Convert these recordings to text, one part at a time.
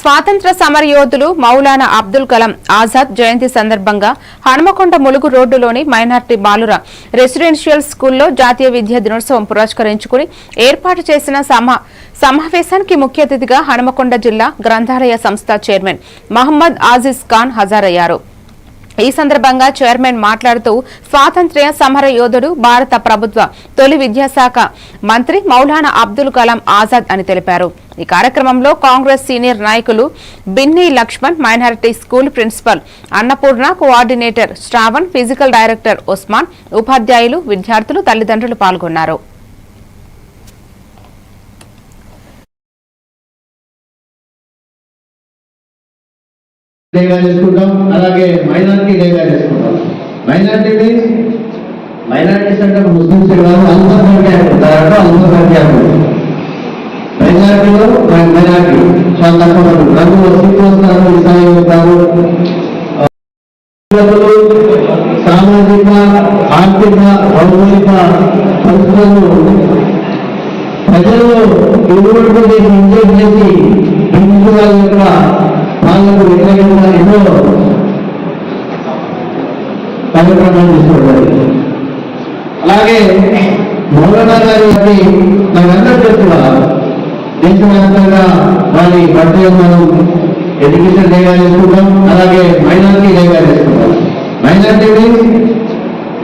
స్వాతంత్ర సమరయోధులు మౌలానా అబ్దుల్ కలాం ఆజాద్ జయంతి సందర్భంగా హనుమకొండ ములుగు రోడ్డులోని మైనార్టీ బాలుర రెసిడెన్షియల్ స్కూల్లో జాతీయ విద్యా దినోత్సవం పురస్కరించుకుని ఏర్పాటు చేసిన సమా సమావేశానికి ముఖ్య అతిథిగా హనుమకొండ జిల్లా గ్రంథాలయ సంస్థ చైర్మన్ మహమ్మద్ ఆజిజ్ ఖాన్ హాజరయ్యారు. ఈ సందర్భంగా చైర్మన్ మాట్లాడుతూ స్వాతంత్ర్య సమర యోధుడు భారత ప్రభుత్వ తొలి విద్యాశాఖ మంత్రి మౌలానా అబ్దుల్ కలాం ఆజాద్ అని తెలిపారు. ఈ కార్యక్రమంలో కాంగ్రెస్ సీనియర్ నాయకులు Binni Laxman minority school principal Annapurna coordinator Shravan physical director Usman ఉపాధ్యాయులు విద్యార్థులు తల్లిదండ్రులు పాల్గొన్నారు. డేగా చేసుకుంటాం. అలాగే మైనారిటీ డేగా చేసుకుంటాం. మైనారిటీ మైనారిటీస్ అంటే ముస్లిమ్స్ కాదు అల్పసంఖ్యాకులు దాంట్లో అల్పసంఖ్యాకులు మైనారిటీలో మైనారిటీ. చాలా తక్కువ మంది రంగులు సిక్కు వస్తారు ఇసాయి ఉంటారు. సామాజిక ఆర్థిక భౌగోళిక పరిస్థితులు ప్రజలు ఇటువంటి ఇంజెక్ట్ చేసి హిందువుల యొక్క పాలనకు వ్యతిరేకంగా ఎన్నో కార్యక్రమాలు తీసుకుంటారు అలాగే మౌలానా గారి వారి మనందరూ తెలుసుగా దేశవ్యాప్తంగా వారి బర్త్డే మనం ఎడ్యుకేషన్ డేగా చేసుకుంటాం. అలాగే మైనారిటీ డేగా చేసుకుంటాం. మైనారిటీ మీన్స్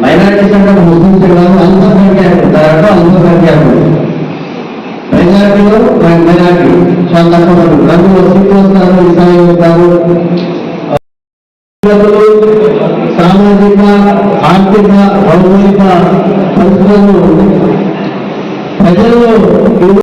మైనారిటీస్ అంటే ముస్లింస్ కాదు అల్పసంఖ్యాకులు దాంట్లో అల్పసంఖ్యాకులు మైనారిటీలో మైనారిటీ చాలా తక్కువ మంది రంగులు సిక్కు వస్తారు ఇసాయి ఉంటారు సామాజిక ఆర్థిక భౌగోళిక పరిస్థితులను ప్రజలు